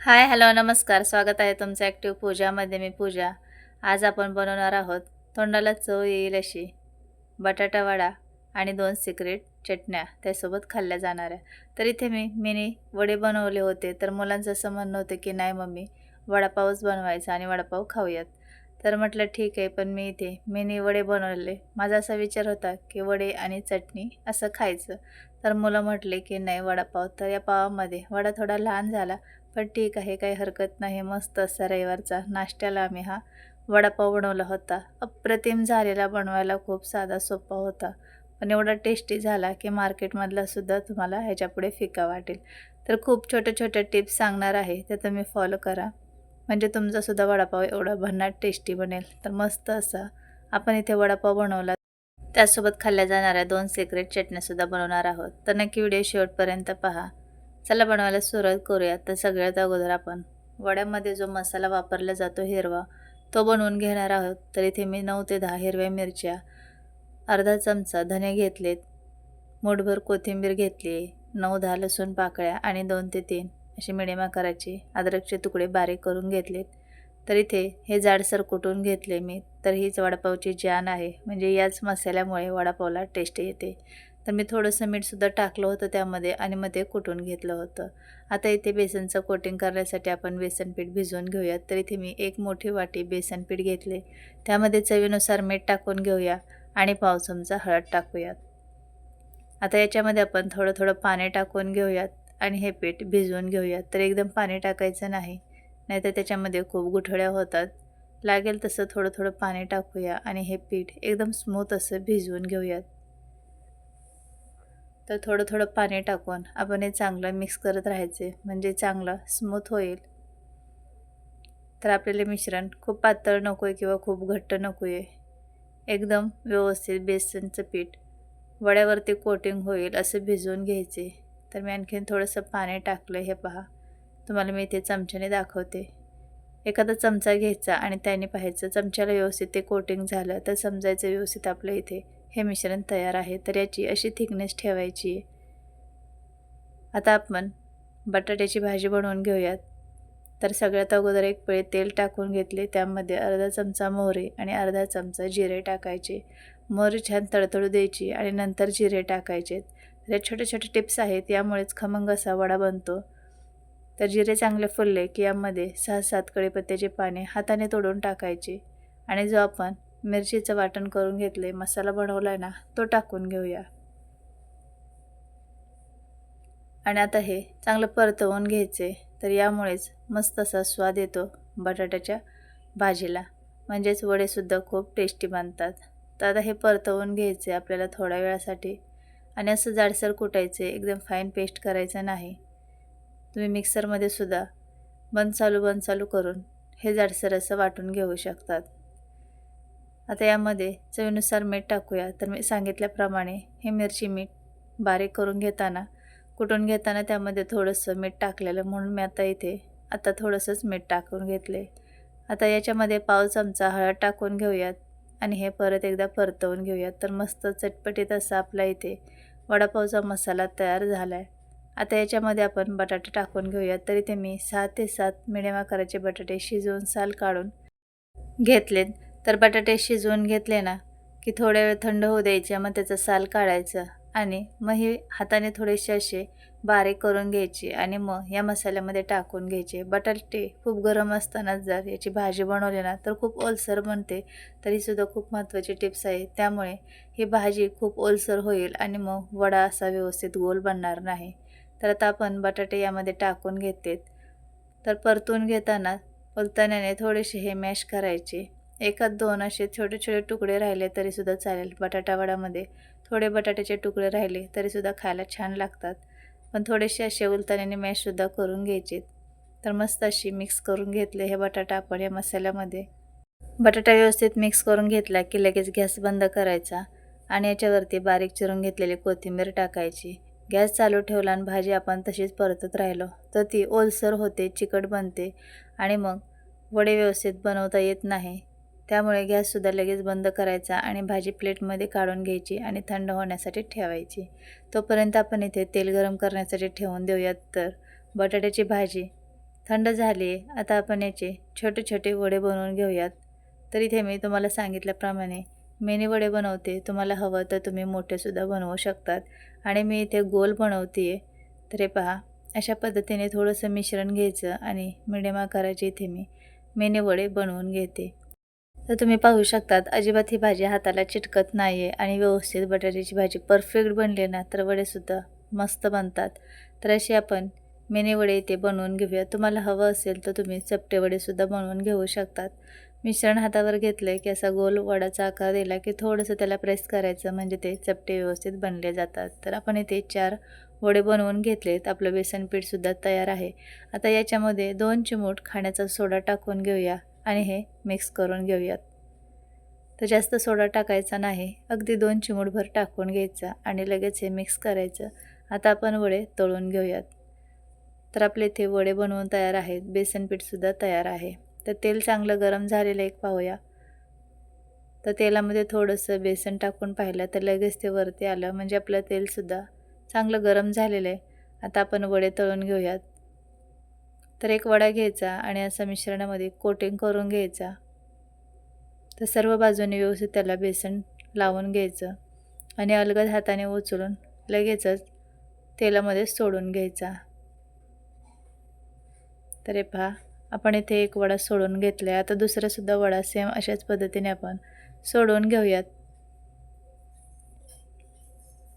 Hi hello नमस्कार. स्वागत आहे तुमचं ॲक्टिव्ह पूजामध्ये मी पूजा. आज आपण बनवणार आहोत तोंडाला चव येईल अशी. बटाटा वडा आणि दोन सिक्रेट चटण्या. त्यासोबत खाल्ल्या जाणाऱ्या. तर इथे मी मिनी वडे बनवले होते. तर मुलांचं असं म्हणणं होतं की नाही मम्मी वडापावच बनवायचा आणि वडापाव खाऊयात. तर म्हटलं ठीक आहे. पण मी इथे मिनी वडे बनवले. माझा असा विचार होता की वडे आणि चटणी असं खायचं. तर मुलं म्हटले की नाही वडापाव. तर या पावामध्ये वडा थोडा लहान झाला. पण ठीक आहे काही हरकत नाही. मस्त असा रविवारचा नाश्त्याला आम्ही हा. वडापाव बनवला होता. अप्रतिम झालेला बनवायला खूप साधा सोपा होता. पण एवढा टेस्टी झाला की मार्केटमधला सुद्धा तुम्हाला ह्याच्यापुढे फिका वाटेल. तर खूप छोट्या छोट्या टिप्स सांगणार आहे ते तुम्ही फॉलो करा. म्हणजे तुमचासुद्धा वडापाव एवढा भन्नाट टेस्टी बनेल. तर मस्त असा. आपण इथे वडापाव बनवला. त्यासोबत खाल्ल्या जाणाऱ्या दोन सिक्रेट चटण्यासुद्धा बनवणार आहोत. तर नक्की व्हिडिओ शेवटपर्यंत पहा. चला बनवायला सुरुवात करूया. तर सगळ्यात अगोदर आपण वड्यामध्ये जो मसाला वापरला जातो हिरवा तो बनवून घेणार आहोत. तर इथे मी नऊ ते दहा हिरव्या मिरच्या अर्धा चमचा धने घेतलेत मुठभर कोथिंबीर घेतली आहे नऊ दहा लसूण पाकळ्या आणि दोन ते तीन अशी मिडियम आकाराची अद्रकचे तुकडे बारीक करून घेतलेत. तर इथे हे जाडसर कुटून घेतले मी. तर हीच वडापावची जान आहे. म्हणजे याच मसाल्यामुळे वडापावला टेस्ट येते. तर मी थोडंसं मीठसुद्धा टाकलं होतं त्यामध्ये आणि मग ते कुटून घेतलं होतं. आता इथे बेसनचं कोटिंग करण्यासाठी आपण बेसन पीठ भिजवून घेऊयात. तर इथे मी एक मोठी वाटी बेसन पीठ घेतले. त्यामध्ये चवीनुसार मीठ टाकून घेऊया आणि पाव चमचा हळद टाकूयात. आता याच्यामध्ये आपण थोडं थोडं पाणी टाकून घेऊयात आणि हे पीठ भिजवून घेऊयात. तर एकदम पाणी टाकायचं नाही नाहीतर त्याच्यामध्ये खूप गुठळ्या होतात. लागेल तसं थोडं थोडं पाणी टाकूया आणि हे पीठ एकदम स्मूथ असं भिजवून घेऊयात. तर थोडं थोडं पाणी टाकून आपण हे चांगलं मिक्स करत राहायचे. म्हणजे चांगलं स्मूथ होईल. तर आपल्याला मिश्रण खूप पातळ नको आहे किंवा खूप घट्ट नको आहे एकदम व्यवस्थित बेसनचं पीठ वड्यावरती कोटिंग होईल असं भिजवून घ्यायचे. तर मी आणखीन थोडंसं पाणी टाकलं हे पहा. तुम्हाला मी इथे चमच्याने दाखवते. एखादा चमचा घ्यायचा आणि त्याने पाहायचं. चमच्याला व्यवस्थित ते कोटिंग झालं तर समजायचं व्यवस्थित आपलं इथे. हे मिश्रण तयार आहे तर याची अशी थिकनेस ठेवायची. आहे आता आपण बटाट्याची भाजी बनवून घेऊयात. तर सगळ्यात अगोदर एक पळे तेल टाकून घेतले त्यामध्ये अर्धा चमचा मोहरी आणि अर्धा चमचा जिरे टाकायचे. मोहरी छान तडतडू द्यायची आणि नंतर जिरे टाकायचे. तर या छोटे छोटे टिप्स आहेत यामुळेच खमंग असा वडा बनतो. तर जिरे चांगले फुलले की यामध्ये सहा सात कढीपत्त्याचे पाने हाताने तोडून टाकायचे. आणि जो आपण मिरचीचं वाटण करून घेतले. मसाला बनवला आहे ना तो टाकून घेऊया. आणि आता हे चांगलं परतवून घ्यायचे. तर यामुळेच मस्त असा स्वाद येतो बटाट्याच्या भाजीला. म्हणजेच वडेसुद्धा खूप टेस्टी बनतात. तर आता हे परतवून घ्यायचे आपल्याला थोड्या वेळासाठी. आणि असं जाडसर कुटायचे एकदम फाईन पेस्ट करायचं नाही. तुम्ही मिक्सरमध्ये सुद्धा बंद चालू बंद चालू करून हे जाडसर असं वाटून घेऊ शकतात. आता यामध्ये चवीनुसार मीठ टाकूया. तर मी सांगितल्याप्रमाणे हे मिरची मीठ बारीक करून घेताना कुटून घेताना त्यामध्ये थोडंसं मीठ टाकलेलं म्हणून मी आता इथे आता थोडंसंच मीठ टाकून घेतले. आता याच्यामध्ये पाव चमचा हळद टाकून घेऊयात आणि हे परत एकदा परतवून घेऊयात. तर मस्त चटपटीत असा आपला इथे वडापावचा मसाला तयार झाला आहे आता याच्यामध्ये आपण बटाटे टाकून घेऊयात. तर इथे मी सहा ते सात मिडियम आकाराचे बटाटे शिजवून साल काढून घेतलेत. तर बटाटे शिजवून घेतले ना की थोड्या वेळ थंड होऊ द्यायचे मग त्याचं साल काढायचं आणि मग हे हाताने थोडेसे असे बारीक करून घ्यायचे आणि मग या मसाल्यामध्ये टाकून घ्यायचे. बटाटे खूप गरम असतानाच जर याची भाजी बनवली ना तर खूप ओलसर बनते. तरीसुद्धा खूप महत्त्वाची टिप्स आहे त्यामुळे ही भाजी खूप ओलसर होईल आणि मग वडा असा व्यवस्थित गोल बनणार नाही. तर आता आपण बटाटे यामध्ये टाकून घेतेत. तर परतून घेताना पलतण्याने थोडेसे हे मॅश करायचे. एकात दोन असे छोटे छोटे तुकडे राहिले तरीसुद्धा चालेल बटाटावाड्यामध्ये थोडे बटाट्याचे तुकडे राहिले तरीसुद्धा खायला छान लागतात. पण थोडेसे असे उलताण्याने मॅशसुद्धा करून घ्यायचे. तर मस्त अशी मिक्स करून घेतले हे बटाटा आपण या मसाल्यामध्ये. बटाटा व्यवस्थित मिक्स करून घेतला की लगेच गॅस बंद करायचा आणि याच्यावरती बारीक चिरून घेतलेली कोथिंबीर टाकायची. गॅस चालू ठेवला आणि भाजी आपण तशीच परतत राहिलो. तर ती ओलसर होते चिकट बनते आणि मग वडे व्यवस्थित बनवता येत नाही. त्यामुळे गॅससुद्धा लगेच बंद करायचा आणि भाजी प्लेटमध्ये काढून घ्यायची आणि थंड होण्यासाठी ठेवायची. तोपर्यंत आपण इथे तेल गरम करण्यासाठी ठेवून देऊयात तर. बटाट्याची भाजी थंड झाली आहे. आता आपण याचे छोटे छोटे वडे बनवून घेऊयात. तर इथे मी तुम्हाला सांगितल्याप्रमाणे मिनी वडे बनवते. तुम्हाला हवं तर तुम्ही मोठेसुद्धा बनवू शकतात. आणि मी इथे गोल बनवते आहे तर हे पहा अशा पद्धतीने थोडंसं मिश्रण घ्यायचं आणि मिडियम आकाराचे इथे मी मिनी वडे बनवून घेते. तर तुम्ही पाहू शकतात अजिबात ही भाजी हाताला चिटकत नाही आहे आणि व्यवस्थित बटाट्याची भाजी परफेक्ट बनली ना तर वडेसुद्धा मस्त बनतात. तर अशी आपण मिनी वडे इथे बनवून घेऊया. तुम्हाला हवं असेल तर तुम्ही चपटे वडेसुद्धा बनवून घेऊ शकतात. मिश्रण हातावर घेतलं की असा गोल वडाचा आकार दिला की थोडंसं त्याला प्रेस करायचं म्हणजे ते चपटे व्यवस्थित बनले जातात. तर आपण इथे चार वडे बनवून घेतलेत. आपलं बेसन पीठसुद्धा तयार आहे. आता याच्यामध्ये दोन चिमूट खाण्याचा सोडा टाकून घेऊया. आणि हे मिक्स करून घेऊयात. तर जास्त सोडा टाकायचा नाही अगदी दोन चिमूटभर टाकून घ्यायचा आणि लगेच हे मिक्स करायचं. आता आपण वडे तळून घेऊयात. तर आपले इथे वडे बनवून तयार आहेत बेसन पीठसुद्धा तयार आहे. तर तेल चांगलं गरम झालेलं एक पाहूया. तर तेलामध्ये थोडंसं बेसन टाकून पाहिलं तर लगेच ते वरती आलं म्हणजे आपलं तेलसुद्धा चांगलं गरम झालेलं आहे. आता आपण वडे तळून घेऊयात. तर एक वडा घ्यायचा आणि असं मिश्रणामध्ये कोटिंग करून घ्यायचा. तर सर्व बाजूने व्यवस्थित त्याला बेसन लावून घ्यायचं आणि अलगद हाताने उचलून लगेचच तेलामध्ये सोडून घ्यायचा. तर हे पहा आपण इथे एक वडा सोडून घेतला आहे आता दुसरासुद्धा वडा सेम अशाच पद्धतीने आपण सोडून घेऊयात.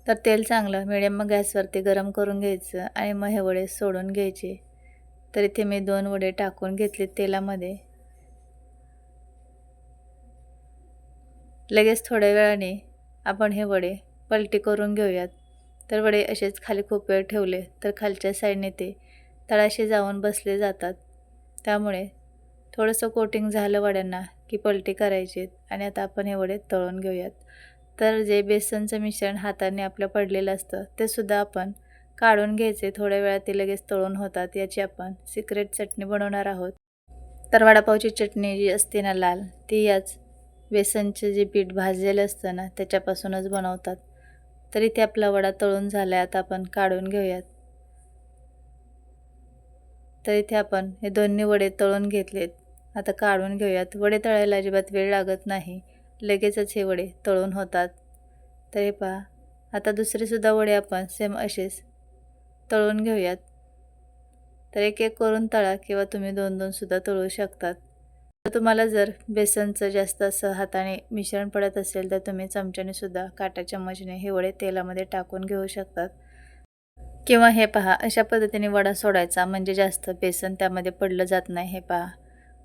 तर तेल चांगलं मिडियम गॅसवरती गरम करून घ्यायचं आणि मग हे वडे सोडून घ्यायचे. तर इथे मी दोन वडे टाकून घेतले तेलामध्ये. लगेच थोड्या वेळाने आपण हे वडे पलटी करून घेऊयात. तर वडे असेच खाली खूप वेळ ठेवले तर खालच्या साईडने ते तळाशी जाऊन बसले जातात. त्यामुळे थोडंसं कोटिंग झालं वड्यांना की पलटी करायची आणि आता आपण हे वडे तळून घेऊयात. तर जे बेसनचं मिश्रण हाताने आपलं पडलेलं असतं ते सुद्धा आपण काढून घ्यायचे थोड्या वेळात ते लगेच तळून होतात याची आपण सिक्रेट चटणी बनवणार आहोत. तर वडापावची चटणी जी असते ना लाल ती याच बेसनचे जे पीठ भाजलेलं असतं ना त्याच्यापासूनच बनवतात. तर इथे आपला वडा तळून झाला आहे आता आपण काढून घेऊयात. तर इथे आपण हे दोन्ही वडे तळून घेतलेत. आता काढून घेऊयात. वडे तळायला अजिबात वेळ लागत नाही. लगेचच हे वडे तळून होतात. तर हे पहा. आता दुसरेसुद्धा वडे आपण सेम असेच तळून घेऊयात. तर एक एक करून तळा किंवा तुम्ही दोन दोनसुद्धा तळू शकतात. तर तुम्हाला जर बेसनचं जास्त असं हाताने मिश्रण पडत असेल तर तुम्ही चमच्याने सुद्धा काटा चम्मचने हे वडे तेलामध्ये टाकून घेऊ शकतात. किंवा हे पहा अशा पद्धतीने वडा सोडायचा म्हणजे जास्त बेसन त्यामध्ये पडलं जात नाही हे पहा.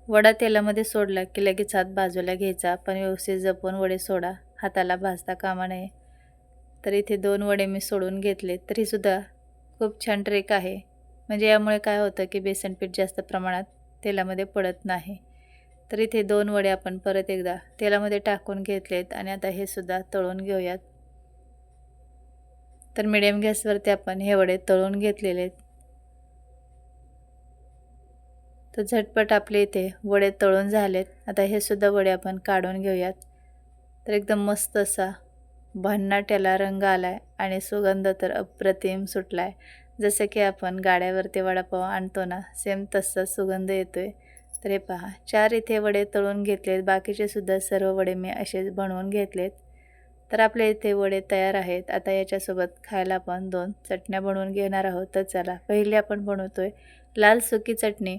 वडा तेलामध्ये सोडला की लगेच हात बाजूला घ्यायचा पण व्यवस्थित जपून वडे सोडा. हाताला भाजता कामा नये. तर इथे दोन वडे मी सोडून घेतले तरीसुद्धा खूप छान ट्रेक आहे. म्हणजे यामुळे काय होतं की बेसन पीठ जास्त प्रमाणात तेलामध्ये पडत नाही. तर इथे दोन वडे आपण परत एकदा तेलामध्ये टाकून घेतलेत आणि आता हे सुद्धा तळून घेऊयात. तर मिडियम गॅसवरती आपण हे वडे तळून घेतलेले आहेत तर झटपट आपले इथे वडे तळून झालेत. आता हे सुद्धा वडे आपण काढून घेऊयात. तर एकदम मस्त असा भन्नाट याला रंग आला आहे आणि सुगंध तर अप्रतिम सुटला आहे जसं की आपण गाड्यावरती वडापाव आणतो ना सेम तसा सुगंध येतो आहे तर हे पहा चार इथे वडे तळून घेतलेत बाकीचे सुद्धा सर्व वडे मी असेच बनवून घेतलेत. तर आपल्या इथे वडे तयार आहेत. आता याच्यासोबत खायला आपण दोन चटण्या बनवून घेणार आहोत. तर चला पहिली आपण बनवतो आहे लाल सुकी चटणी.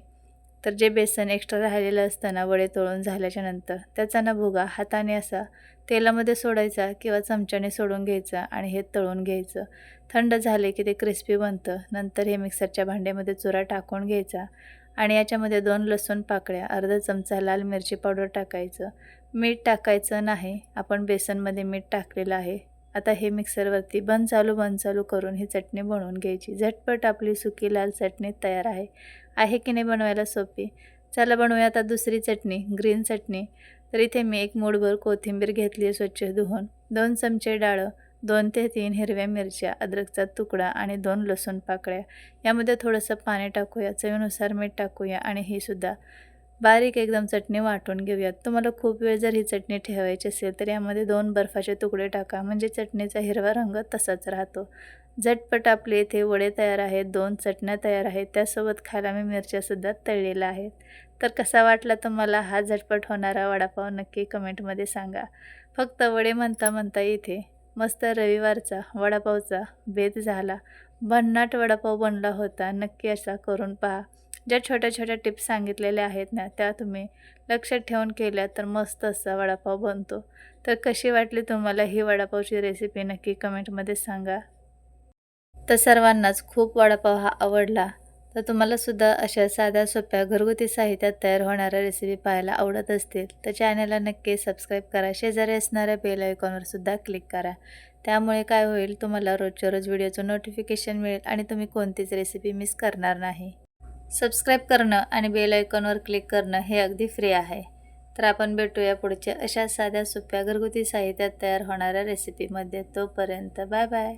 तर जे बेसन एक्स्ट्रा राहिलेलं असतं ना वडे तळून झाल्याच्यानंतर त्याचा ना भुगा हाताने असा तेलामध्ये सोडायचा किंवा चमच्याने सोडून घ्यायचा आणि हे तळून घ्यायचं. थंड झाले की ते क्रिस्पी बनतं. नंतर हे मिक्सरच्या भांड्यामध्ये चुरा टाकून घ्यायचा आणि याच्यामध्ये दोन लसूण पाकळ्या अर्धा चमचा लाल मिरची पावडर टाकायचं. मीठ टाकायचं नाही. आपण बेसनमध्ये मीठ टाकलेलं आहे. आता हे मिक्सरवरती बंद चालू बंद चालू करून ही चटणी बनवून घ्यायची. झटपट आपली सुकी लाल चटणी तयार आहे. आहे की नाही बनवायला सोपी? चला बनवूया आता दुसरी चटणी ग्रीन चटणी. तर इथे मी एक मूठभर कोथिंबीर घेतली आहे स्वच्छ धुवून. दोन चमचे डाळं दोन ते तीन हिरव्या मिरच्या अद्रकचा तुकडा आणि दोन लसूण पाकळ्या. यामध्ये थोडंसं पाणी टाकूया चवीनुसार मीठ टाकूया आणि हे सुद्धा. बारीक एकदम चटणी वाटून घेऊयात. तुम्हाला खूप वेळ जर ही चटणी ठेवायची असेल तर यामध्ये दोन बर्फाचे तुकडे टाका. म्हणजे चटणीचा हिरवा रंग तसाच राहतो. झटपट आपले इथे वडे तयार आहेत दोन चटण्या तयार आहेत. त्यासोबत खायला मी मिरच्यासुद्धा तळलेल्या आहेत. तर कसा वाटला तुम्हाला? हा झटपट होणारा वडापाव नक्की कमेंटमध्ये सांगा. फक्त वडे म्हणता म्हणता इथे मस्त रविवारचा वडापावचा बेत झाला. भन्नाट वडापाव बनला होता. नक्की असा करून पहा. ज्या छोट्या छोट्या टिप्स सांगितलेल्या आहेत ना त्या तुम्ही लक्षात ठेवून केल्या तर मस्त असा वडापाव बनतो. तर कशी वाटली तुम्हाला ही वडापावची रेसिपी नक्की कमेंटमध्ये सांगा. तर सर्वांनाच खूप वडापाव हा आवडला तर तुम्हालासुद्धा अशा साध्या सोप्या घरगुती साहित्यात तयार होणाऱ्या रेसिपी पाहायला आवडत असतील तर चॅनलला नक्की सबस्क्राईब करा. शेजारी असणाऱ्या बेल आयकॉनवरसुद्धा क्लिक करा. त्यामुळे काय होईल तुम्हाला रोजच्या रोज व्हिडिओचं नोटिफिकेशन मिळेल आणि तुम्ही कोणतीच रेसिपी मिस करणार नाही. सबस्क्राईब करणं आणि बेल आयकॉनवर क्लिक करणं हे अगदी फ्री आहे. तर आपण भेटूया पुढच्या अशा साध्या सोप्या घरगुती साहित्यात तयार होणाऱ्या रेसिपीमध्ये तोपर्यंत बाय बाय.